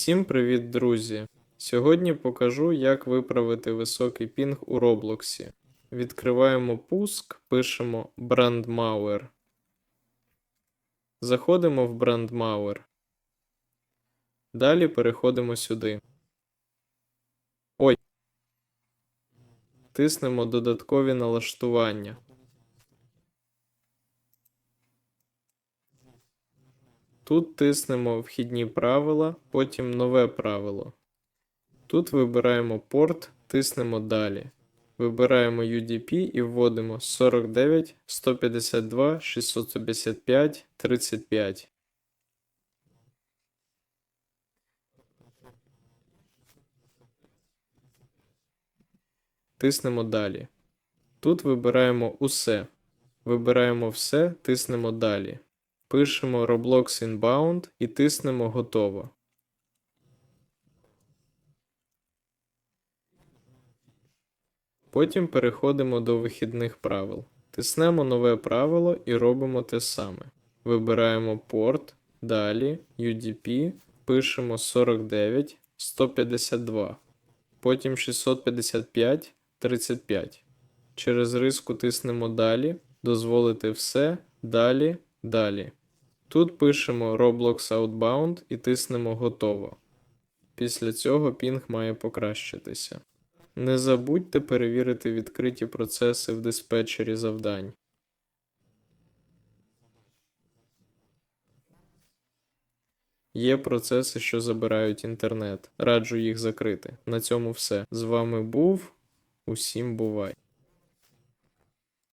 Всім привіт, друзі! Сьогодні покажу, як виправити високий пінг у Роблоксі. Відкриваємо пуск, пишемо Brandmauer. Заходимо в Brandmauer. Далі переходимо сюди. Ой. Тиснемо додаткові налаштування. Тут тиснемо вхідні правила, потім нове правило. Тут вибираємо порт, тиснемо далі. Вибираємо UDP і вводимо 49 152 655 35. Тиснемо далі. Тут вибираємо усе. Вибираємо все, тиснемо далі. Пишемо Roblox Inbound і тиснемо Готово. Потім переходимо до вихідних правил. Тиснемо нове правило і робимо те саме. Вибираємо порт, далі UDP, пишемо 49 152, потім 655 35. Через риску тиснемо далі, дозволити все, далі, далі. Тут пишемо Roblox Outbound і тиснемо Готово. Після цього пінг має покращитися. Не забудьте перевірити відкриті процеси в диспетчері завдань. Є процеси, що забирають інтернет. Раджу їх закрити. На цьому все. З вами був. Усім бувай!